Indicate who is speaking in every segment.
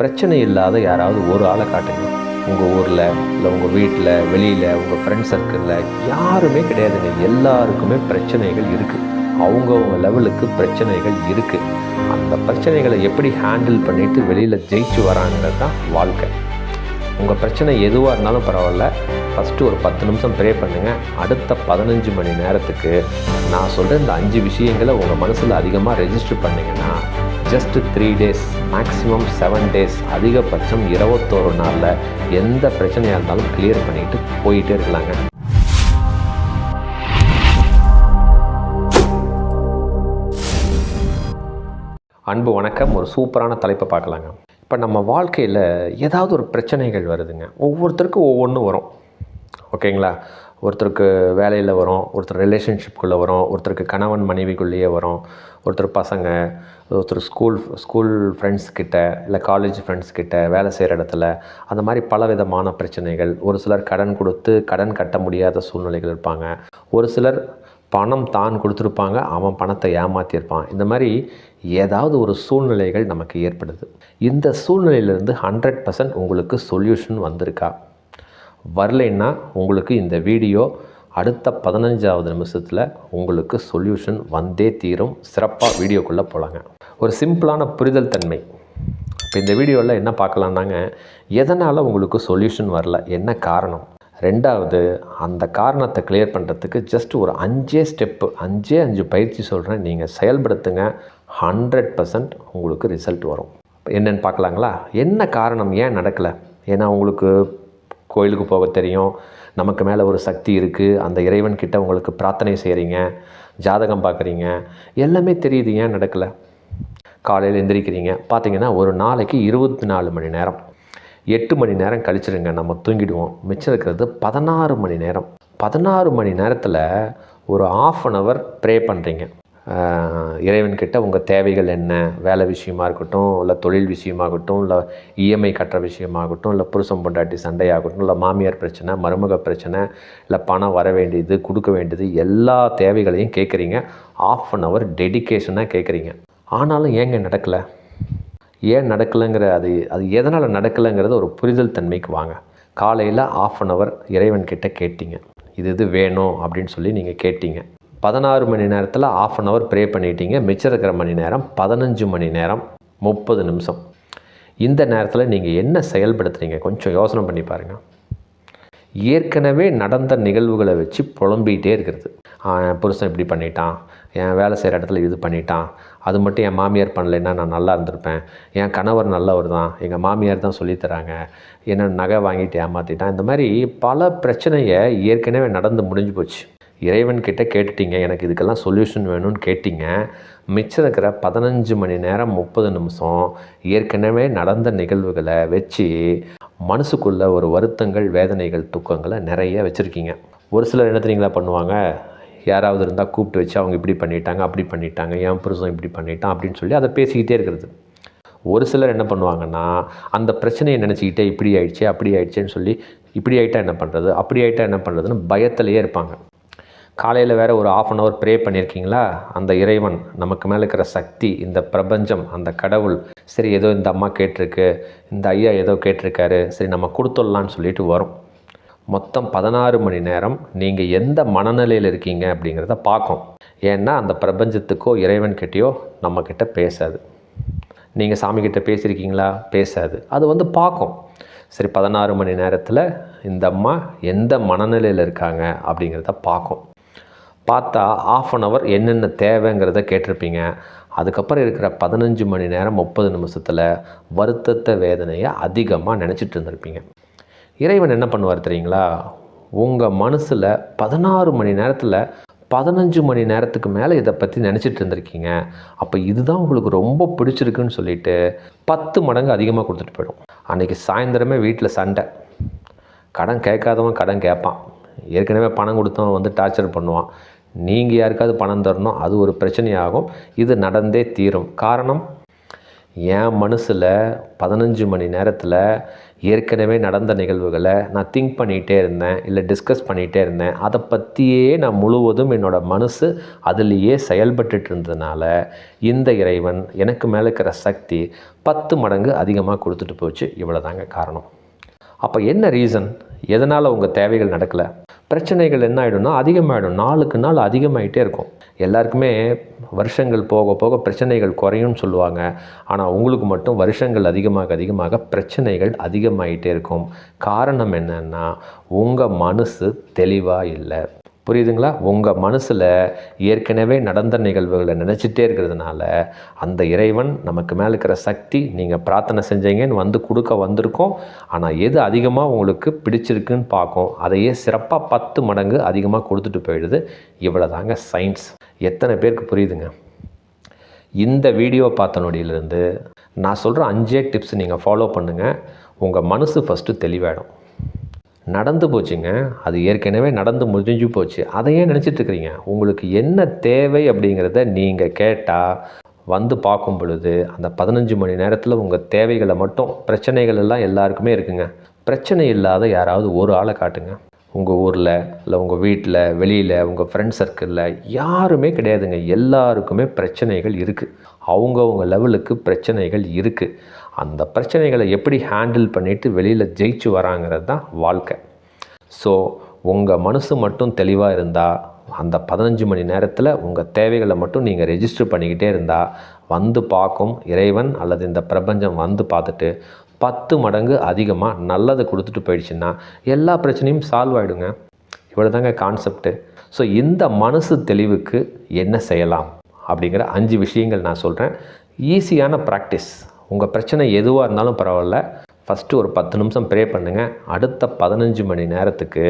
Speaker 1: பிரச்சனை இல்லாத யாராவது ஒரு ஆளை காட்டுங்க. உங்கள் ஊரில் இல்லை உங்கள் வீட்டில் வெளியில் உங்கள் ஃப்ரெண்ட் சர்க்கிளில் யாருமே கிடையாதுங்க. எல்லாருக்குமே பிரச்சனைகள் இருக்குது அவங்கவுங்க லெவலுக்கு பிரச்சனைகள் இருக்குது அந்த பிரச்சனைகளை எப்படி ஹேண்டில் பண்ணிவிட்டு வெளியில் ஜெயிச்சு வராங்கிறது தான் வாழ்க்கை. உங்கள் பிரச்சனை எதுவாக இருந்தாலும் பரவாயில்ல. ஃபஸ்ட்டு ஒரு பத்து நிமிஷம் ப்ரே பண்ணுங்கள் அடுத்த பதினஞ்சு மணி நேரத்துக்கு நான் சொல்கிற இந்த அஞ்சு விஷயங்களை உங்கள் மனசில் அதிகமாக ரெஜிஸ்டர் பண்ணிங்கன்னா just three days maximum seven days அதிகபட்சம் இருபத்தோரு நாளில் எந்த பிரச்சனையாக இருந்தாலும் கிளியர் பண்ணிட்டு போயிட்டே இருக்கலாங்க. அன்பு வணக்கம். ஒரு சூப்பரான தலைப்பை பார்க்கலாங்க. இப்போ நம்ம வாழ்க்கையில் ஏதாவது ஒரு பிரச்சனைகள் வருதுங்க. ஒவ்வொருத்தருக்கும் ஒவ்வொன்றும் வரும். ஓகேங்களா? ஒருத்தருக்கு வேலையில் வரும் ஒருத்தர் ரிலேஷன்ஷிப்குள்ளே வரும் ஒருத்தருக்கு கணவன் மனைவிக்குள்ளேயே வரும் ஒருத்தர் பசங்க ஒருத்தர் ஸ்கூல் ஸ்கூல் ஃப்ரெண்ட்ஸ் கிட்ட இல்லை காலேஜ் ஃப்ரெண்ட்ஸ் கிட்ட வேலை செய்கிற இடத்துல அந்த மாதிரி பல விதமான பிரச்சனைகள். ஒரு சிலர் கடன் கொடுத்து கடன் கட்ட முடியாத சூழ்நிலைகள் இருப்பாங்க. ஒரு சிலர் பணம் தான் கொடுத்துருப்பாங்க அவன் பணத்தை ஏமாற்றியிருப்பான் இந்த மாதிரி ஏதாவது ஒரு சூழ்நிலைகள் நமக்கு ஏற்படுது. இந்த சூழ்நிலையிலேருந்து ஹண்ட்ரட் பர்சன்ட் உங்களுக்கு சொல்யூஷன் வந்திருக்கா? வரலைன்னா உங்களுக்கு இந்த வீடியோ அடுத்த பதினஞ்சாவது நிமிஷத்தில் உங்களுக்கு சொல்யூஷன் வந்தே தீரும். சிறப்பாக வீடியோக்குள்ளே போகலாங்க ஒரு சிம்பிளான புரிதல் தன்மை. இப்போ இந்த வீடியோவில் என்ன பார்க்கலான்னாங்க எதனால் உங்களுக்கு சொல்யூஷன் வரல? என்ன காரணம்? ரெண்டாவது அந்த காரணத்தை கிளியர் பண்ணுறதுக்கு ஜஸ்ட் ஒரு அஞ்சே ஸ்டெப்பு அஞ்சே அஞ்சு பயிற்சி சொல்கிறேன் நீங்கள் செயல்படுத்துங்க. ஹண்ட்ரட் பர்சன்ட் உங்களுக்கு ரிசல்ட் வரும். என்னென்னு பார்க்கலாங்களா? என்ன காரணம் ஏன் நடக்கலை? ஏன்னா உங்களுக்கு கோயிலுக்கு போக தெரியும். நமக்கு மேலே ஒரு சக்தி இருக்குது அந்த இறைவன் கிட்ட உங்களுக்கு பிரார்த்தனை செய்கிறீங்க ஜாதகம் பார்க்குறீங்க. எல்லாமே தெரியுது. ஏன் நடக்கலை? காலையில் எந்திரிக்கிறீங்க. பார்த்தீங்கன்னா ஒரு நாளைக்கு இருபத்தி நாலு மணி நேரம். எட்டு மணி நேரம் கழிச்சிருங்க. நம்ம தூங்கிடுவோம். மிச்சம் இருக்கிறது பதினாறு மணி நேரம். பதினாறு மணி நேரத்தில் ஒரு ஆஃப் அன் ஹவர் ப்ரே பண்ணுறீங்க இறைவன்கிட்ட உங்கள் தேவைகள் என்ன? வேலை விஷயமா இருக்கட்டும் இல்லை தொழில் விஷயமாகட்டும் இல்லை இஎம்ஐ கட்டுற விஷயமாகட்டும் இல்லை புருஷன் பொண்டாட்டி சண்டையாகட்டும் இல்லை மாமியார் பிரச்சனை மருமக பிரச்சனை இல்லை பணம் வர வேண்டியது கொடுக்க வேண்டியது எல்லா தேவைகளையும் கேட்குறீங்க. ஆஃப் அன் ஹவர் டெடிக்கேஷனாக கேட்குறீங்க. ஆனாலும் ஏங்க நடக்கலை? ஏன் நடக்கலைங்கிற அது அது எதனால் நடக்கலைங்கிறது ஒரு புரிதல் தன்மைக்கு வாங்க. காலையில் ஆஃப் அன் ஹவர் இறைவன்கிட்ட கேட்டீங்க. இது இது வேணும் அப்படின்னு சொல்லி நீங்கள் கேட்டீங்க. பதினாறு மணி நேரத்தில் ஆஃப் அன் ஹவர் ப்ரே பண்ணிட்டீங்க. மிச்சம் இருக்கிற மணி நேரம் பதினஞ்சு மணி நேரம் முப்பது நிமிஷம். இந்த நேரத்தில் நீங்கள் என்ன செயல்படுத்துகிறீங்க கொஞ்சம் யோசனை பண்ணி பாருங்கள் ஏற்கனவே நடந்த நிகழ்வுகளை வச்சு புலம்பிகிட்டே இருக்கிறது. என் புருஷன் இப்படி பண்ணிட்டான். என் வேலை செய்கிற இடத்துல இது பண்ணிட்டான். அது மட்டும் என் மாமியார் பண்ணலைன்னா நான் நல்லா இருந்திருப்பேன். என் கணவர் நல்லவர் தான். எங்கள் மாமியார் தான் சொல்லித் தராங்க. என்ன நகை வாங்கிட்டு ஏமாற்றிட்டான் இந்த மாதிரி பல பிரச்சனையை ஏற்கனவே நடந்து முடிஞ்சு போச்சு. இறைவன் கிட்டே கேட்டுட்டீங்க எனக்கு இதுக்கெல்லாம் சொல்யூஷன் வேணும்னு கேட்டிங்க. மிச்சம் இருக்கிற பதினஞ்சு மணி நேரம் முப்பது நிமிஷம் ஏற்கனவே நடந்த நிகழ்வுகளை வச்சு மனசுக்குள்ளே ஒரு வருத்தங்கள் வேதனைகள் துக்கங்களை நிறைய வச்சுருக்கீங்க. ஒரு சிலர் என்ன தெரியுங்களா பண்ணுவாங்க? யாராவது இருந்தால் கூப்பிட்டு வச்சு அவங்க இப்படி பண்ணிட்டாங்க அப்படி பண்ணிட்டாங்க என் புருஷன் இப்படி பண்ணிட்டான் அப்படின்னு சொல்லி அதை பேசிக்கிட்டே இருக்கிறது. ஒரு சிலர் என்ன பண்ணுவாங்கன்னா அந்த பிரச்சனையை நினச்சிக்கிட்டே இப்படி ஆயிடுச்சு அப்படி ஆயிடுச்சேன்னு சொல்லி இப்படி ஆயிட்டா என்ன பண்ணுறது அப்படி ஆகிட்டா என்ன பண்ணுறதுன்னு பயத்திலேயே இருப்பாங்க. காலையில் வேறு ஒரு ஆஃப் அன் ஹவர் ப்ரே பண்ணியிருக்கீங்களா அந்த இறைவன் நமக்கு மேலே இருக்கிற சக்தி இந்த பிரபஞ்சம் அந்த கடவுள் சரி ஏதோ இந்த அம்மா கேட்டிருக்கு இந்த ஐயா ஏதோ கேட்டிருக்காரு சரி நம்ம கொடுத்துடலான்னு சொல்லிட்டு வரும். மொத்தம் பதினாறு மணி நேரம் நீங்கள் எந்த மனநிலையில் இருக்கீங்க அப்படிங்கிறத பார்க்கும். ஏன்னா அந்த பிரபஞ்சத்துக்கோ இறைவன்கிட்டயோ நம்மக்கிட்ட பேசாது. நீங்கள் சாமிக்கிட்ட பேசியிருக்கீங்களா பேசாது. அது வந்து பார்க்கும். சரி பதினாறு மணி நேரத்தில் இந்த அம்மா எந்த மனநிலையில் இருக்காங்க அப்படிங்கிறத பார்க்கும். பார்த்தா ஆஃப் அன் ஹவர் என்னென்ன தேவைங்கிறத கேட்டிருப்பீங்க. அதுக்கப்புறம் இருக்கிற பதினஞ்சு மணி நேரம் முப்பது நிமிஷத்தில் வருத்தத்தை வேதனையை அதிகமாக நினச்சிட்டு இருந்திருப்பீங்க. இறைவன் என்ன பண்ணுவார் தெரியுங்களா? உங்கள் மனசில் பதினாறு மணி நேரத்தில் பதினஞ்சு மணி நேரத்துக்கு மேலே இதை பற்றி நினச்சிட்டு இருந்திருக்கீங்க. அப்போ இதுதான் உங்களுக்கு ரொம்ப பிடிச்சிருக்குன்னு சொல்லிட்டு பத்து மடங்கு அதிகமாக கொடுத்துட்டு போயிடும். அன்றைக்கி சாயந்தரமே வீட்டில் சண்டை. கடன் கேட்காதவன் கடன் கேட்பான். ஏற்கனவே பணம் கொடுத்தவன் வந்து டார்ச்சர் பண்ணுவான். நீங்கள் யாருக்காவது பணம் தரணும் அது ஒரு பிரச்சனையாகும். இது நடந்தே தீரும். காரணம்? என் மனசில் பதினஞ்சு மணி நேரத்தில் ஏற்கனவே நடந்த நிகழ்வுகளை நான் திங்க் பண்ணிகிட்டே இருந்தேன் இல்லை டிஸ்கஸ் பண்ணிகிட்டே இருந்தேன். அதை பற்றியே நான் முழுவதும் என்னோடய மனசு அதுலேயே செயல்பட்டுட்டு இருந்ததுனால இந்த இறைவன் எனக்கு மேலே இருக்கிற சக்தி பத்து மடங்கு அதிகமாக கொடுத்துட்டு போச்சு. இவ்வளோதாங்க காரணம். அப்போ என்ன ரீசன் எதனால் உங்கள் தேவைகள் நடக்கலை? பிரச்சனைகள் என்ன ஆகிடும்னா அதிகமாகிடும் நாளுக்கு நாள் அதிகமாகிட்டே இருக்கும். எல்லாருக்குமே வருஷங்கள் போக போக பிரச்சனைகள் குறையும்னு சொல்லுவாங்க. ஆனால் உங்களுக்கு மட்டும் வருஷங்கள் அதிகமாக அதிகமாக பிரச்சனைகள் அதிகமாகிட்டே இருக்கும். காரணம் என்னென்னா உங்கள் மனசு தெளிவாக இல்லை. புரியுதுங்களா? உங்கள் மனசில் ஏற்கனவே நடந்த நிகழ்வுகளை நினச்சிட்டே இருக்கிறதுனால அந்த இறைவன் நமக்கு மேலே இருக்கிற சக்தி நீங்கள் பிரார்த்தனை செஞ்சீங்கன்னு வந்து கொடுக்க வந்திருக்கோம். ஆனால் எது அதிகமாக உங்களுக்கு பிடிச்சிருக்குன்னு பார்க்கும். அதையே சிறப்பாக பத்து மடங்கு அதிகமாக கொடுத்துட்டு போயிடுது. இவ்வளோ தாங்க சயின்ஸ் எத்தனை பேருக்கு புரியுதுங்க? இந்த வீடியோ பார்த்த நொடியிலேருந்து நான் சொல்கிற அஞ்சே டிப்ஸ் நீங்கள் ஃபாலோ பண்ணுங்கள் உங்கள் மனசு ஃபஸ்ட்டு தெளிவாயிடும். நடந்து போச்சுங்க. அது ஏற்கனவே நடந்து முடிஞ்சு போச்சு. அதையே நினச்சிட்டு இருக்கிறீங்க? உங்களுக்கு என்ன தேவை அப்படிங்கிறத நீங்கள் கேட்டால் வந்து பார்க்கும் பொழுது அந்த பதினஞ்சு மணி நேரத்தில் உங்கள் தேவைகளை மட்டும் பிரச்சனைகள் எல்லாம் எல்லாருக்குமே இருக்குங்க. பிரச்சனை இல்லாத யாராவது ஒரு ஆளை காட்டுங்க. உங்கள் ஊரில் இல்லை உங்கள் வீட்டில் வெளியில் உங்கள் ஃப்ரெண்ட் சர்க்கிளில் யாருமே கிடையாதுங்க. எல்லாருக்குமே பிரச்சனைகள் இருக்குது அவங்கவுங்க லெவலுக்கு பிரச்சனைகள் இருக்குது அந்த பிரச்சனைகளை எப்படி ஹேண்டில் பண்ணிவிட்டு வெளியில் ஜெயிச்சு வராங்கிறது தான் வாழ்க்கை. ஸோ உங்கள் மனசு மட்டும் தெளிவாக இருந்தால் அந்த பதினஞ்சு மணி நேரத்தில் உங்கள் தேவைகளை மட்டும் நீங்கள் ரெஜிஸ்டர் பண்ணிக்கிட்டே இருந்தால் வந்து பார்க்கும் இறைவன் அல்லது இந்த பிரபஞ்சம் வந்து பார்த்துட்டு பத்து மடங்கு அதிகமாக நல்லதை கொடுத்துட்டு போயிடுச்சுன்னா எல்லா பிரச்சனையும் சால்வ் ஆகிடுங்க இவ்வளோ தாங்க கான்செப்ட்டு ஸோ இந்த மனசு தெளிவுக்கு என்ன செய்யலாம்? அப்படிங்கிற அஞ்சு விஷயங்கள் நான் சொல்கிறேன் ஈஸியான ப்ராக்டிஸ் உங்கள் பிரச்சனை எதுவாக இருந்தாலும் பரவாயில்ல. ஃபஸ்ட்டு ஒரு பத்து நிமிஷம் ப்ரே பண்ணுங்கள் அடுத்த பதினஞ்சு மணி நேரத்துக்கு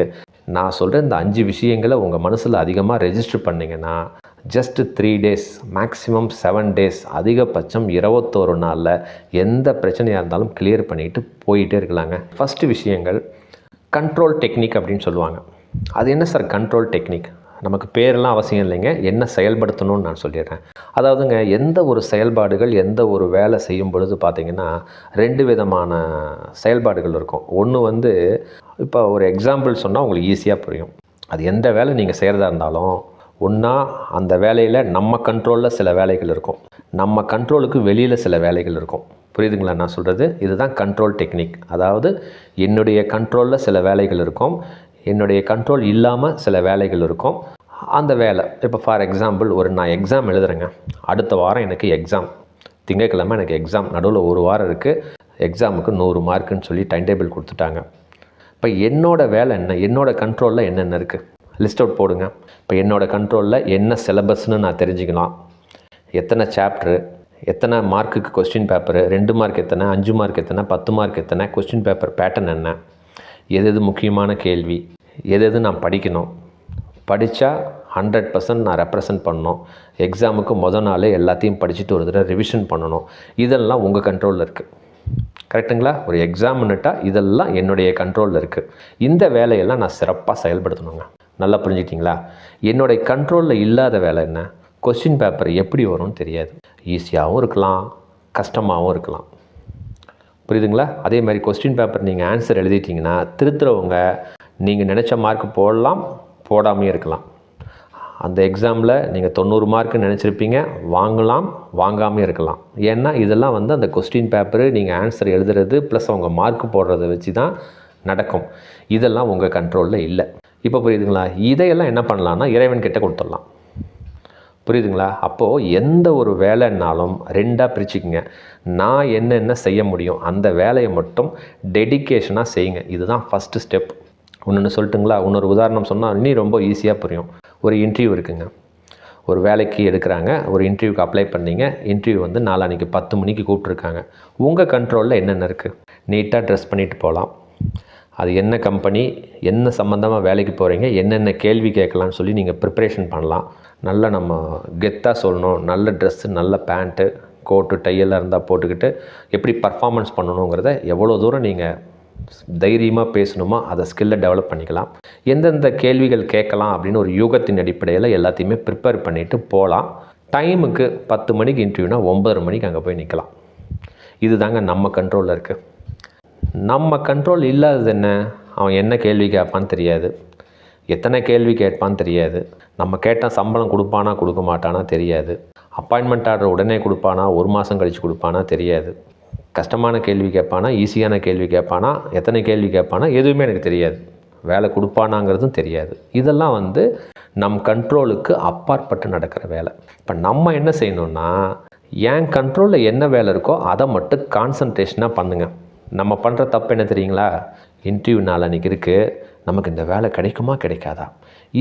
Speaker 1: நான் சொல்கிற இந்த அஞ்சு விஷயங்களை உங்கள் மனசில் அதிகமாக ரெஜிஸ்டர் பண்ணிங்கன்னா just three days maximum seven days அதிகபட்சம் இருபத்தோரு நாளில் எந்த பிரச்சனையாக இருந்தாலும் கிளியர் பண்ணிட்டு போயிட்டே இருக்கலாங்க. ஃபஸ்ட்டு விஷயங்கள் கண்ட்ரோல் டெக்னிக் அப்படின்னு சொல்லுவாங்க. அது என்ன சார் கண்ட்ரோல் டெக்னிக் நமக்கு பேரெல்லாம் அவசியம் இல்லைங்க. என்ன செயல்படுத்தணும்னு நான் சொல்லிடுறேன். அதாவதுங்க எந்த ஒரு செயல்பாடுகள் எந்த ஒரு வேலை செய்யும் பொழுது பார்த்திங்கன்னா ரெண்டு விதமான செயல்பாடுகள் இருக்கும். ஒன்று வந்து இப்போ ஒரு எக்ஸாம்பிள் சொன்னால் உங்களுக்கு ஈஸியாக புரியும். அது எந்த வேலை நீங்கள் செய்கிறதா இருந்தாலும் ஒன்றா அந்த வேலையில் நம்ம கண்ட்ரோலில் சில வேலைகள் இருக்கும். நம்ம கண்ட்ரோலுக்கு வெளியில் சில வேலைகள் இருக்கும். புரியுதுங்களா நான் சொல்கிறது இதுதான் கண்ட்ரோல் டெக்னிக் அதாவது என்னுடைய கண்ட்ரோலில் சில வேலைகள் இருக்கும். என்னுடைய கண்ட்ரோல் இல்லாமல் சில வேலைகள் இருக்கும். அந்த வேலை இப்போ ஃபார் எக்ஸாம்பிள் ஒரு நான் எக்ஸாம் எழுதுறேங்க. அடுத்த வாரம் எனக்கு எக்ஸாம் திங்கட்கிழமை எனக்கு எக்ஸாம் நடுவில் ஒரு வாரம் இருக்குது எக்ஸாமுக்கு நூறு மார்க்குன்னு சொல்லி டைம் டேபிள் கொடுத்துட்டாங்க. இப்போ என்னோடய வேலை என்ன? என்னோடய கண்ட்ரோலில் என்னென்ன இருக்குது லிஸ்ட் அவுட் போடுங்க. இப்போ என்னோடய கண்ட்ரோலில் என்ன சிலபஸ்னு நான் தெரிஞ்சுக்கலாம். எத்தனை சாப்ட்ரு எத்தனை மார்க்குக்கு கொஸ்டின் பேப்பரு ரெண்டு மார்க் எத்தனை அஞ்சு மார்க் எத்தனை பத்து மார்க் எத்தனை கொஸ்டின் பேப்பர் பேட்டர்ன் என்ன? எது எது முக்கியமான கேள்வி? எது எது நான் படிக்கணும்? படித்தா ஹண்ட்ரட் பர்சன்ட் நான் ரெப்ரசன்ட் பண்ணணும். எக்ஸாமுக்கு மொதல் நாளே எல்லாத்தையும் படிச்சுட்டு ஒரு தடவை ரிவிஷன் பண்ணணும். இதெல்லாம் உங்கள் கண்ட்ரோலில் இருக்குது கரெக்டுங்களா ஒரு எக்ஸாம்னுட்டா இதெல்லாம் என்னுடைய கண்ட்ரோலில் இருக்குது இந்த வேலையெல்லாம் நான் சிறப்பாக செயல்படுத்தணுங்க. நல்லா புரிஞ்சுக்கிட்டிங்களா? என்னுடைய கண்ட்ரோலில் இல்லாத வேலை என்ன? கொஸ்டின் பேப்பர் எப்படி வரும்னு தெரியாது. ஈஸியாகவும் இருக்கலாம். கஷ்டமாகவும் இருக்கலாம். புரியுதுங்களா? அதே மாதிரி கொஸ்டின் பேப்பர் நீங்கள் ஆன்சர் எழுதிட்டிங்கன்னா திருத்துறவங்க நீங்கள் நினச்ச மார்க் போடலாம் போடாமையும் இருக்கலாம். அந்த எக்ஸாமில் நீங்கள் தொண்ணூறு மார்க்கு நினச்சிருப்பீங்க வாங்கலாம் வாங்காமல் இருக்கலாம். ஏன்னா இதெல்லாம் வந்து அந்த கொஸ்டின் பேப்பரு நீங்கள் ஆன்சர் எழுதுறது ப்ளஸ் அவங்க மார்க் போடுறத வச்சு தான் நடக்கும். இதெல்லாம் உங்கள் கண்ட்ரோலில் இல்லை. இப்போ புரியுதுங்களா? இதையெல்லாம் என்ன பண்ணலான்னா இறைவன் கிட்டே கொடுத்துடலாம். புரியுதுங்களா? அப்போது எந்த ஒரு வேலைன்னாலும் ரெண்டாக பிரிச்சுக்குங்க. நான் என்னென்ன செய்ய முடியும் அந்த வேலையை மட்டும் டெடிக்கேஷனாக செய்யுங்க. இதுதான் ஃபஸ்ட்டு ஸ்டெப் ஒன்று சொல்லட்டுங்களா? இன்னொரு உதாரணம் சொன்னால் இன்னும் ரொம்ப ஈஸியாக புரியும். ஒரு இன்டர்வியூ இருக்குங்க. ஒரு வேலைக்கு எடுக்கிறாங்க. ஒரு இன்டர்வியூக்கு அப்ளை பண்ணீங்க. இன்டர்வியூ வந்து நாளானிக்கு பத்து மணிக்கு கூப்பிட்ருக்காங்க உங்கள் கண்ட்ரோலில் என்னென்ன இருக்குது நீட்டாக ட்ரெஸ் பண்ணிட்டு போகலாம் அது என்ன கம்பெனி என்ன சம்மந்தமாக வேலைக்கு போகிறீங்க என்னென்ன கேள்வி கேட்கலான்னு சொல்லி நீங்கள் ப்ரிப்பரேஷன் பண்ணலாம். நல்ல நம்ம கெத்தாக சொல்லணும் நல்ல ட்ரெஸ்ஸு நல்ல பேண்ட்டு கோட்டு டையெல்லாம் இருந்தால் போட்டுக்கிட்டு எப்படி பர்ஃபார்மன்ஸ் பண்ணணுங்கிறத எவ்வளோ தூரம் நீங்கள் தைரியமாக பேசணுமோ அதை ஸ்கில்லை டெவலப் பண்ணிக்கலாம். எந்தெந்த கேள்விகள் கேட்கலாம் அப்படின்னு ஒரு யூகத்தின் அடிப்படையில் எல்லாத்தையுமே ப்ரிப்பேர் பண்ணிவிட்டு போகலாம் டைமுக்கு பத்து மணிக்கு இன்டர்வியூனா ஒம்பதரை மணிக்கு அங்கே போய் நிற்கலாம் இது தாங்க நம்ம கண்ட்ரோலில் இருக்குது நம்ம கண்ட்ரோல் இல்லாதது என்ன? அவன் என்ன கேள்வி கேட்பான்னு தெரியாது. எத்தனை கேள்வி கேட்பான்னு தெரியாது. நம்ம கேட்டால் சம்பளம் கொடுப்பானா கொடுக்க மாட்டானா தெரியாது. அப்பாயின்மெண்ட் ஆர்டர் உடனே கொடுப்பானா ஒரு மாதம் கழித்து கொடுப்பானா தெரியாது. கஷ்டமான கேள்வி கேட்பானா ஈஸியான கேள்வி கேட்பானா எத்தனை கேள்வி கேட்பானா எதுவுமே எனக்கு தெரியாது. வேலை கொடுப்பானாங்கிறதும் தெரியாது. இதெல்லாம் வந்து நம் கண்ட்ரோலுக்கு அப்பாற்பட்டு நடக்கிற வேலை. இப்போ நம்ம என்ன செய்யணும்னா என் கண்ட்ரோலில் என்ன வேலை இருக்கோ அதை மட்டும் கான்சன்ட்ரேஷனாக பண்ணுங்கள் நம்ம பண்ணுற தப்பு என்ன தெரியுங்களா? இன்டர்வியூ நாள் அன்றைக்கி இருக்குது நமக்கு இந்த வேலை கிடைக்குமா கிடைக்காதா?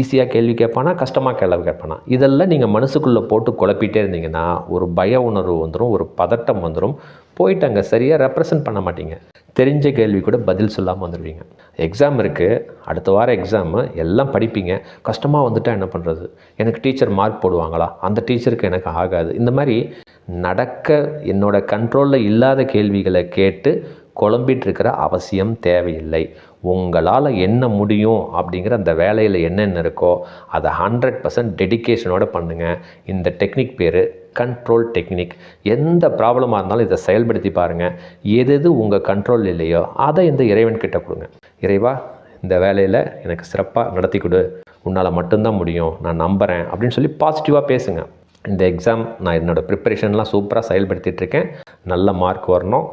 Speaker 1: ஈஸியாக கேள்வி கேட்பானா கஷ்டமாக கேள்வி கேட்பானா? இதெல்லாம் நீங்கள் மனசுக்குள்ளே போட்டு குழப்பிட்டே இருந்தீங்கன்னா ஒரு பய உணர்வு வந்துடும் ஒரு பதட்டம் வந்துடும் போயிட்டு அங்கே சரியாக ரெப்ரசன்ட் பண்ண மாட்டீங்க. தெரிஞ்ச கேள்வி கூட பதில் சொல்லாமல் வந்துடுவீங்க எக்ஸாம் இருக்குது அடுத்த வாரம் எக்ஸாமு எல்லாம் படிப்பீங்க. கஷ்டமாக வந்துட்டால் என்ன பண்ணுறது எனக்கு டீச்சர் மார்க் போடுவாங்களா? அந்த டீச்சருக்கு எனக்கு ஆகாது. இந்த மாதிரி நடக்க என்னோடய கண்ட்ரோலில் இல்லாத கேள்விகளை கேட்டு குழம்பிட்டு இருக்கிற அவசியம் தேவையில்லை. உங்களால் என்ன முடியும் அப்படிங்கிற அந்த வேலையில் என்னென்ன இருக்கோ அதை ஹண்ட்ரட் பர்சன்ட் டெடிக்கேஷனோடு பண்ணுங்கள் இந்த டெக்னிக் பேர் கண்ட்ரோல் டெக்னிக் எந்த ப்ராப்ளமாக இருந்தாலும் இதை செயல்படுத்தி பாருங்கள் எது எது உங்கள் கண்ட்ரோல் இல்லையோ அதை இந்த இறைவன் கிட்ட கொடுங்க. இறைவா இந்த வேலையில் எனக்கு சிறப்பாக நடத்தி கொடு. உன்னால் மட்டும்தான் முடியும். நான் நம்புகிறேன் அப்படின்னு சொல்லி பாசிட்டிவாக பேசுங்க. இந்த எக்ஸாம் நான் என்னோடய ப்ரிப்பரேஷன்லாம் சூப்பராக செயல்படுத்திகிட்ருக்கேன் நல்ல மார்க் வரணும்.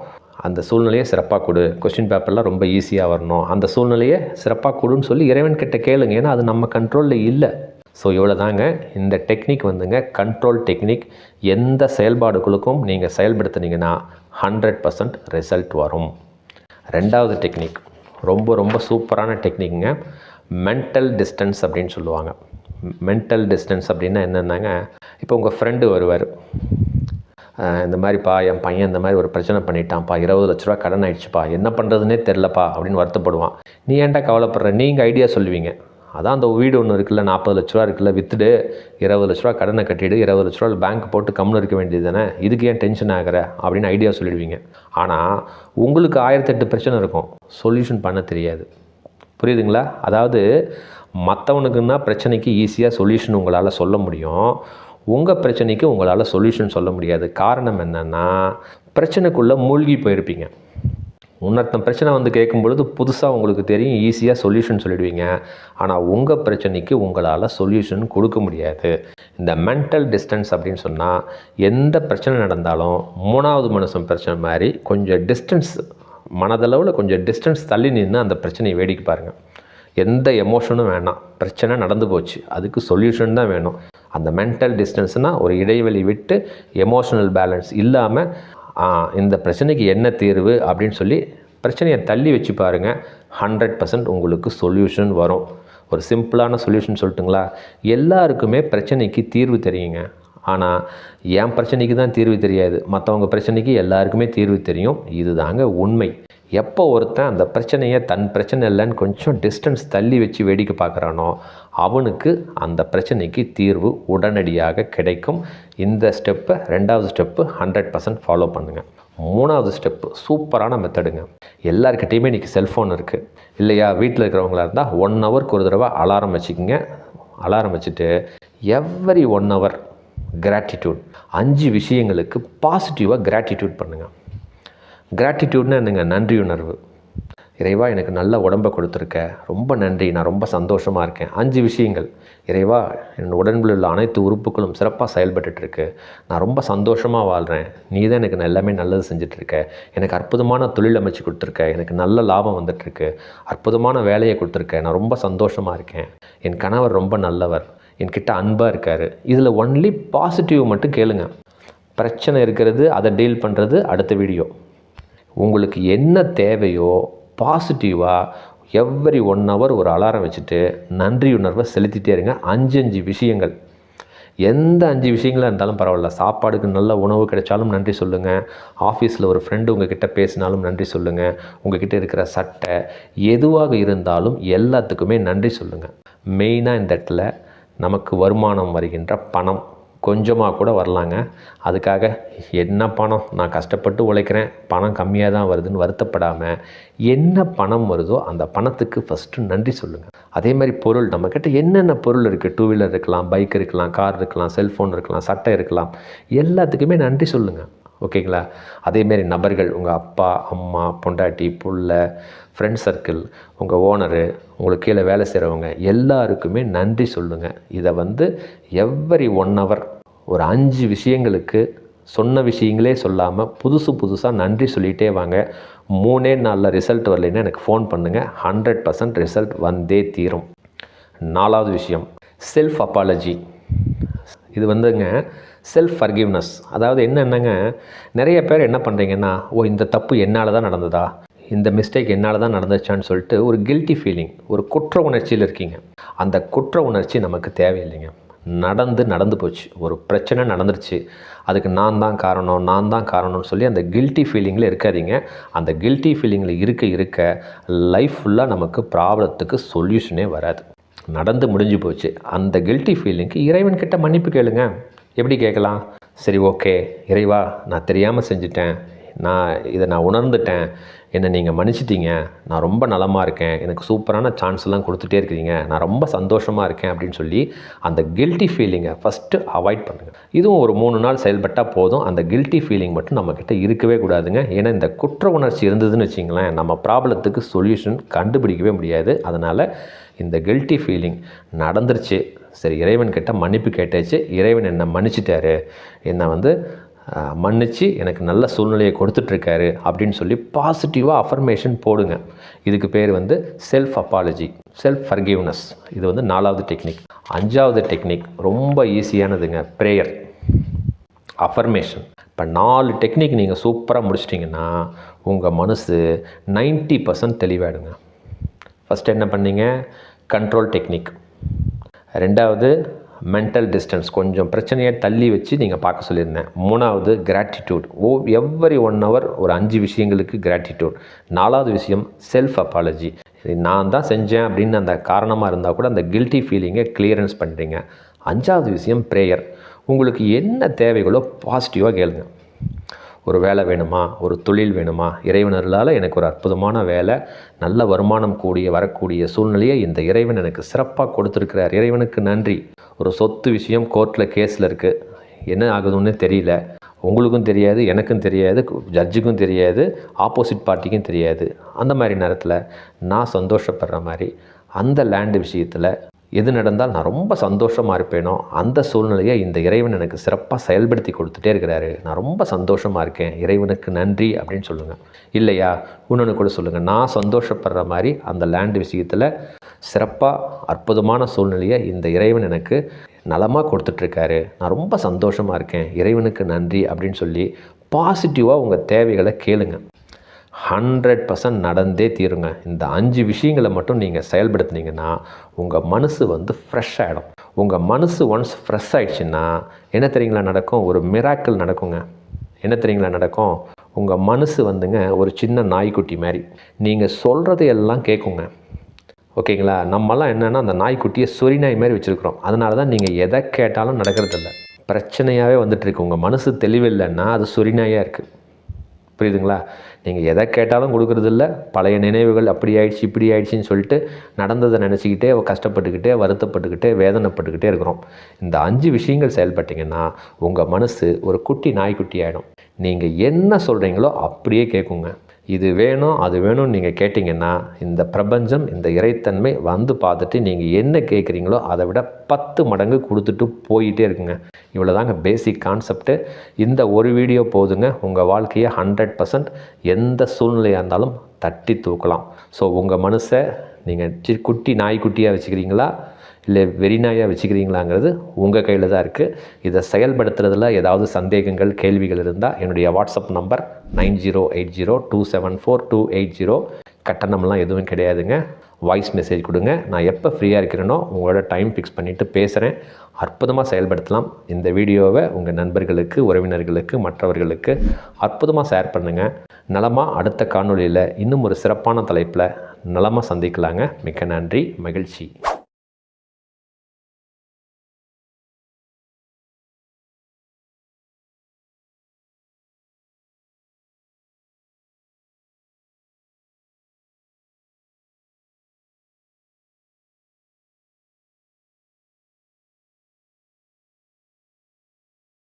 Speaker 1: அந்த சூழ்நிலையை சிறப்பாக கொடு. கொஸ்டின் பேப்பர்லாம் ரொம்ப ஈஸியாக வரணும். அந்த சூழ்நிலையை சிறப்பாக கொடுன்னு சொல்லி இறைவன் கிட்ட கேளுங்க. ஏன்னா அது நம்ம கண்ட்ரோலில் இல்லை. ஸோ இவ்வளோ தாங்க இந்த டெக்னிக் வந்துங்க கண்ட்ரோல் டெக்னிக் எந்த செயல்பாடுகளுக்கும் நீங்கள் செயல்படுத்துனீங்கன்னா ஹண்ட்ரட் பர்சன்ட் ரிசல்ட் வரும். ரெண்டாவது டெக்னிக் ரொம்ப ரொம்ப சூப்பரான டெக்னிக்குங்க மென்டல் டிஸ்டன்ஸ் அப்படின்னு சொல்லுவாங்க. மென்டல் டிஸ்டன்ஸ் அப்படின்னா என்னென்னாங்க? இப்போ உங்கள் ஃப்ரெண்டு வருவார். இந்த மாதிரிப்பா என் பையன் இந்த மாதிரி ஒரு பிரச்சனை பண்ணிட்டான்ப்பா இருபது லட்ச ரூபா கடன் ஆயிடுச்சுப்பா என்ன பண்ணுறதுனே தெரிலப்பா அப்படின்னு வருத்தப்படுவான். நீ ஏன்டா கவலைப்படுற? நீங்கள் ஐடியா சொல்லுவீங்க. அதான் அந்த வீடு ஒன்று இருக்குல்ல நாற்பது லட்ச ரூபா இருக்குல்ல விற்றுடு இருபது லட்ச ரூபா கடனை கட்டிவிடு இருபது லட்ச ரூபா பேங்க் போட்டு கம்முன்னு இருக்க வேண்டியது தானே இதுக்கு ஏன் டென்ஷன் ஆகிற அப்படின்னு ஐடியா சொல்லிடுவீங்க. ஆனால் உங்களுக்கு ஆயிரத்தெட்டு பிரச்சனை இருக்கும் சொல்யூஷன் பண்ண தெரியாது. புரியுதுங்களா? அதாவது மற்றவனுக்குன்னா பிரச்சனைக்கு ஈஸியாக சொல்யூஷன் உங்களால் சொல்ல முடியும். உங்கள் பிரச்சனைக்கு உங்களால் சொல்யூஷன் சொல்ல முடியாது. காரணம் என்னென்னா பிரச்சனைக்குள்ளே மூழ்கி போயிருப்பீங்க. இன்னொருத்தன் பிரச்சனை வந்து கேட்கும் பொழுது புதுசாக உங்களுக்கு தெரியும் ஈஸியாக சொல்யூஷன் சொல்லிடுவீங்க. ஆனால் உங்கள் பிரச்சனைக்கு உங்களால் சொல்யூஷன் கொடுக்க முடியாது. இந்த மென்டல் டிஸ்டன்ஸ் அப்படின்னு சொன்னால் எந்த பிரச்சனை நடந்தாலும் மூணாவது மனுஷன் பிரச்சனை மாதிரி கொஞ்சம் டிஸ்டன்ஸ் மனதளவில் கொஞ்சம் டிஸ்டன்ஸ் தள்ளி நின்று அந்த பிரச்சனையை வேடிக்கை பாருங்கள் எந்த எமோஷனும் வேணாம். பிரச்சனை நடந்து போச்சு. அதுக்கு சொல்யூஷன் தான் வேணும். அந்த மென்டல் டிஸ்டன்ஸ்னால் ஒரு இடைவெளி விட்டு எமோஷனல் பேலன்ஸ் இல்லாமல் இந்த பிரச்சனைக்கு என்ன தீர்வு அப்படின்னு சொல்லி பிரச்சனையை தள்ளி வச்சு பாருங்கள் ஹண்ட்ரட் பர்சன்ட் உங்களுக்கு சொல்யூஷன் வரும். ஒரு சிம்பிளான சொல்யூஷன் சொல்லட்டுங்களா? எல்லாருக்குமே பிரச்சனைக்கு தீர்வு தெரியுங்க. ஆனால் என் பிரச்சனைக்கு தான் தீர்வு தெரியாது. மற்றவங்க பிரச்சனைக்கு எல்லாருக்குமே தீர்வு தெரியும். இதுதாங்க உண்மை. எப்போ ஒருத்தன் அந்த பிரச்சனையை தன் பிரச்சனை இல்லைன்னு கொஞ்சம் டிஸ்டன்ஸ் தள்ளி வச்சு வேடிக்கை பார்க்குறானோ அவனுக்கு அந்த பிரச்சனைக்கு தீர்வு உடனடியாக கிடைக்கும். இந்த ஸ்டெப்பை ரெண்டாவது ஸ்டெப்பு ஹண்ட்ரட் பர்சன்ட் ஃபாலோ பண்ணுங்கள் மூணாவது ஸ்டெப்பு சூப்பரான மெத்தடுங்க எல்லாருக்கிட்டேயுமே இன்றைக்கி செல்ஃபோன் இருக்குது இல்லையா? வீட்டில் இருக்கிறவங்களா இருந்தால் ஒன் ஹவருக்கு ஒரு தடவை அலாரம் வச்சுக்கோங்க. அலாரம் வச்சுட்டு எவ்ரி ஒன் ஹவர் கிராட்டிடியூட் அஞ்சு விஷயங்களுக்கு பாசிட்டிவாக கிராட்டிடியூட் பண்ணுங்கள் கிராட்டிடியூட்னா என்னங்க? நன்றி உணர்வு. இறைவா எனக்கு நல்ல உடம்பை கொடுத்துருக்க. ரொம்ப நன்றி. நான் ரொம்ப சந்தோஷமாக இருக்கேன். அஞ்சு விஷயங்கள். இறைவா என் உடம்பில் உள்ள அனைத்து உறுப்புகளும் சிறப்பாக செயல்பட்டுருக்கு நான் ரொம்ப சந்தோஷமாக வாழ்கிறேன் நீ தான் எனக்கு எல்லாமே நல்லது செஞ்சிட்ருக்க எனக்கு அற்புதமான தொழில் அமைச்சு கொடுத்துருக்க. எனக்கு நல்ல லாபம் வந்துட்டுருக்கு. அற்புதமான வேலையை கொடுத்துருக்க. நான் ரொம்ப சந்தோஷமாக இருக்கேன். என் கணவர் ரொம்ப நல்லவர். என்கிட்ட அன்பாக இருக்கார். இதில் ஒன்லி பாசிட்டிவ் மட்டும் கேளுங்க. பிரச்சனை இருக்கிறது அதை டீல் பண்ணுறது அடுத்த வீடியோ உங்களுக்கு என்ன தேவையோ பாசிட்டிவாக எவ்ரி ஒன் ஹவர் ஒரு அலாரம் வச்சுட்டு நன்றி உணர்வை செலுத்திட்டே இருங்க. அஞ்சு அஞ்சு விஷயங்கள். எந்த அஞ்சு விஷயங்களாக இருந்தாலும் பரவாயில்ல. சாப்பாடுக்கு நல்ல உணவு கிடைச்சாலும் நன்றி சொல்லுங்கள் ஆஃபீஸில் ஒரு ஃப்ரெண்டு உங்ககிட்ட பேசினாலும் நன்றி சொல்லுங்கள் உங்ககிட்ட இருக்கிற சட்டை எதுவாக இருந்தாலும் எல்லாத்துக்குமே நன்றி சொல்லுங்கள் மெயினாக இந்த இடத்துல நமக்கு வருமானம் வருகின்ற பணம் கொஞ்சமாக கூட வரலாங்க. அதுக்காக என்ன பணம்? நான் கஷ்டப்பட்டு உழைக்கிறேன். பணம் கம்மியாக தான் வருதுன்னு வருத்தப்படாமல் என்ன பணம் வருதோ அந்த பணத்துக்கு ஃபஸ்ட்டு நன்றி சொல்லுங்கள் அதே மாதிரி பொருள் நம்மக்கிட்ட என்னென்ன பொருள் இருக்குது டூ வீலர் இருக்கலாம் பைக் இருக்கலாம் கார் இருக்கலாம் செல்ஃபோன் இருக்கலாம் சட்டை இருக்கலாம். எல்லாத்துக்குமே நன்றி சொல்லுங்கள் ஓகேங்களா? அதேமாரி நபர்கள் உங்கள் அப்பா அம்மா பொண்டாட்டி புள்ள ஃப்ரெண்ட் சர்க்கிள் உங்கள் ஓனரு உங்களுக்கு கீழே வேலை செய்கிறவங்க எல்லாருக்குமே நன்றி சொல்லுங்கள் இதை வந்து எவ்வரி ஒன் ஹவர் ஒரு அஞ்சு விஷயங்களுக்கு சொன்ன விஷயங்களே சொல்லாமல் புதுசு புதுசாக நன்றி சொல்லிகிட்டே வாங்க. மூணே நாளில் ரிசல்ட் வரலைன்னா எனக்கு ஃபோன் பண்ணுங்கள் ஹண்ட்ரட் பர்சன்ட் ரிசல்ட் வந்தே தீரும். நாலாவது விஷயம் செல்ஃப் அப்பாலஜி இது வந்துங்க செல்ஃப் ஃபர்கிவ்னஸ் அதாவது என்னென்னங்க? நிறைய பேர் என்ன பண்ணுறீங்கன்னா ஓ இந்த தப்பு என்னால் தான் நடந்ததா? இந்த மிஸ்டேக் என்னால் தான் நடந்துச்சான்னு சொல்லிட்டு ஒரு கில்ட்டி ஃபீலிங் ஒரு குற்ற உணர்ச்சியில் இருக்கீங்க. அந்த குற்ற உணர்ச்சி நமக்கு தேவையில்லைங்க. நடந்து நடந்து போச்சு. ஒரு பிரச்சனை நடந்துருச்சு. அதுக்கு நான் தான் காரணம் நான் தான் காரணம்னு சொல்லி அந்த கில்ட்டி ஃபீலிங்கில் இருக்காதீங்க. அந்த கில்ட்டி ஃபீலிங்கில் இருக்க இருக்க லைஃப் ஃபுல்லாக நமக்கு ப்ராப்ளத்துக்கு சொல்யூஷனே வராது. நடந்து முடிஞ்சு போச்சு. அந்த கில்ட்டி ஃபீலிங்க்கு இறைவன்கிட்ட மன்னிப்பு கேளுங்க. எப்படி கேட்கலாம்? சரி ஓகே. இறைவா நான் தெரியாமல் செஞ்சுட்டேன். நான் இதை நான் உணர்ந்துட்டேன். என்னை நீங்கள் மன்னிச்சிட்டீங்க. நான் ரொம்ப நலமாக இருக்கேன். எனக்கு சூப்பரான சான்ஸ்லாம் கொடுத்துட்டே இருக்கிறீங்க நான் ரொம்ப சந்தோஷமாக இருக்கேன் அப்படின்னு சொல்லி அந்த கில்ட்டி ஃபீலிங்கை ஃபஸ்ட்டு அவாய்ட் பண்ணுங்கள் இதுவும் ஒரு மூணு நாள் செயல்பட்டால் போதும். அந்த கில்ட்டி ஃபீலிங் மட்டும் நம்மக்கிட்ட இருக்கவே கூடாதுங்க. ஏன்னா இந்த குற்ற உணர்ச்சி இருந்ததுன்னு வச்சிங்களேன் நம்ம ப்ராப்ளத்துக்கு சொல்யூஷன் கண்டுபிடிக்கவே முடியாது. அதனால் இந்த கில்ட்டி ஃபீலிங் நடந்துருச்சு. சரி இறைவன் கிட்டே மன்னிப்பு கேட்டாச்சு. இறைவன் என்னை மன்னிச்சிட்டாரு. என்னை வந்து மன்னிச்சு எனக்கு நல்ல சூழ்நிலையை கொடுத்துட்ருக்காரு அப்படின்னு சொல்லி பாசிட்டிவாக அஃபர்மேஷன் போடுங்க. இதுக்கு பேர் வந்து செல்ஃப் அப்பாலஜி செல்ஃப் ஃபர்கிவ்னஸ் இது வந்து நாலாவது டெக்னிக் அஞ்சாவது டெக்னிக் ரொம்ப ஈஸியானதுங்க ப்ரேயர் அஃபர்மேஷன் இப்போ நாலு டெக்னிக் நீங்கள் சூப்பராக முடிச்சிட்டிங்கன்னா உங்கள் மனசு நைன்ட்டி பர்சன்ட் தெளிவாயிடுங்க. ஃபஸ்ட் என்ன பண்ணீங்க? கண்ட்ரோல் டெக்னிக் ரெண்டாவது மென்டல் டிஸ்டன்ஸ் கொஞ்சம் பிரச்சனையை தள்ளி வச்சு நீங்கள் பார்க்க சொல்லியிருந்தேன். மூணாவது கிராட்டிடியூட் ஓ எவ்வரி ஒன் ஹவர் ஒரு அஞ்சு விஷயங்களுக்கு கிராட்டிடியூட் நாலாவது விஷயம் செல்ஃப் அப்பாலஜி நான் தான் செஞ்சேன் அப்படின்னு அந்த காரணமாக இருந்தால் கூட அந்த கில்ட்டி ஃபீலிங்கை கிளியரன்ஸ் பண்ணுறீங்க அஞ்சாவது விஷயம் ப்ரேயர் உங்களுக்கு என்ன தேவைகளோ பாசிட்டிவாக கேளுங்க. ஒரு வேலை வேணுமா? ஒரு தொழில் வேணுமா? இறைவனர்களால் எனக்கு ஒரு அற்புதமான வேலை நல்ல வருமானம் கூடிய வரக்கூடிய சூழ்நிலையை இந்த இறைவன் எனக்கு சிறப்பாக கொடுத்துருக்கிறார். இறைவனுக்கு நன்றி. ஒரு சொத்து விஷயம் கோர்ட்டில் கேஸில் இருக்குது என்ன ஆகுதுன்னு தெரியல. உங்களுக்கும் தெரியாது எனக்கும் தெரியாது ஜட்ஜுக்கும் தெரியாது ஆப்போசிட் பார்ட்டிக்கும் தெரியாது. அந்த மாதிரி நேரத்தில் நான் சந்தோஷப்படுற மாதிரி அந்த லேண்டு விஷயத்தில் எது நடந்தால் நான் ரொம்ப சந்தோஷமாக இருப்பேனோ அந்த சூழ்நிலையை இந்த இறைவன் எனக்கு சிறப்பாக செயல்படுத்தி கொடுத்துட்டே இருக்கிறாரு. நான் ரொம்ப சந்தோஷமாக இருக்கேன். இறைவனுக்கு நன்றி அப்படின்னு சொல்லுங்கள் இல்லையா? இன்னொன்று கூட சொல்லுங்கள் நான் சந்தோஷப்படுற மாதிரி அந்த லேண்டு விஷயத்தில் சிறப்பாக அற்புதமான சூழ்நிலையை இந்த இறைவன் எனக்கு நலமாக கொடுத்துட்ருக்காரு. நான் ரொம்ப சந்தோஷமாக இருக்கேன். இறைவனுக்கு நன்றி அப்படின்னு சொல்லி பாசிட்டிவாக உங்கள் தேவைகளை கேளுங்கள் ஹண்ட்ரட் பர்சன்ட் நடந்தே தீருங்க. இந்த அஞ்சு விஷயங்களை மட்டும் நீங்கள் செயல்படுத்தினீங்கன்னா உங்கள் மனசு வந்து ஃப்ரெஷ் ஆகிடும் உங்கள் மனசு ஒன்ஸ் ஃப்ரெஷ் ஆகிடுச்சின்னா என்ன தெரியுங்களா நடக்கும்? ஒரு மிராக்கிள் நடக்குங்க. என்ன தெரியுங்களா நடக்கும்? உங்கள் மனசு வந்துங்க ஒரு சின்ன நாய்க்குட்டி மாதிரி. நீங்கள் சொல்கிறது எல்லாம் கேட்குங்க ஓகேங்களா? நம்மலாம் என்னென்னா அந்த நாய்க்குட்டியை சொறி நாய் மாதிரி வச்சுருக்குறோம். அதனால தான் நீங்கள் எதை கேட்டாலும் நடக்கிறதில்ல. பிரச்சனையாகவே வந்துட்டுருக்கு உங்கள் மனசு தெளிவில்லைன்னா அது சொறி நாயாக இருக்குது புரியுதுங்களா? நீங்கள் எதை கேட்டாலும் கொடுக்குறதில்ல. பழைய நினைவுகள் அப்படி ஆயிடுச்சு இப்படி ஆயிடுச்சின்னு சொல்லிட்டு நடந்ததை நினச்சிக்கிட்டே கஷ்டப்பட்டுக்கிட்டே வருத்தப்பட்டுக்கிட்டே வேதனைப்பட்டுக்கிட்டே இருக்கிறோம். இந்த அஞ்சு விஷயங்கள் செயல்பட்டிங்கன்னா உங்கள் மனசு ஒரு குட்டி நாய்க்குட்டி ஆகிடும் நீங்கள் என்ன சொல்கிறீங்களோ அப்படியே கேட்குங்க இது வேணும் அது வேணும்னு நீங்கள் கேட்டிங்கன்னா இந்த பிரபஞ்சம் இந்த இறைத்தன்மை வந்து பார்த்துட்டு நீங்கள் என்ன கேட்குறீங்களோ அதை விட பத்து மடங்கு கொடுத்துட்டு போயிட்டே இருக்குங்க. இவ்வளோ தாங்க பேசிக் கான்செப்ட்டு இந்த ஒரு வீடியோ போதுங்க. உங்கள் வாழ்க்கையை ஹண்ட்ரட் பர்சன்ட் எந்த சூழ்நிலையாக இருந்தாலும் தட்டி தூக்கலாம். ஸோ உங்கள் மனசை நீங்கள் குட்டி நாய்க்குட்டியாக வச்சுக்கிறீங்களா? இல்லை வெறிநாயாக வச்சுக்கிறீங்களாங்கிறது உங்கள் கையில் தான் இருக்குது இதை செயல்படுத்துறதுல ஏதாவது சந்தேகங்கள் கேள்விகள் இருந்தால் என்னுடைய WhatsApp number nine zero eight zero two seven four two eight zero. கட்டணம்லாம் எதுவும் கிடையாதுங்க. வாய்ஸ் மெசேஜ் கொடுங்க. நான் எப்போ ஃப்ரீயாக இருக்கிறேனோ உங்களோட டைம் ஃபிக்ஸ் பண்ணிவிட்டு பேசுகிறேன் அற்புதமாக செயல்படுத்தலாம். இந்த வீடியோவை உங்கள் நண்பர்களுக்கு உறவினர்களுக்கு மற்றவர்களுக்கு அற்புதமாக ஷேர் பண்ணுங்கள் நலமாக அடுத்த காணொலியில் இன்னும் ஒரு சிறப்பான தலைப்பில் நலமாக சந்திக்கலாங்க. மிக்க நன்றி மகிழ்ச்சி.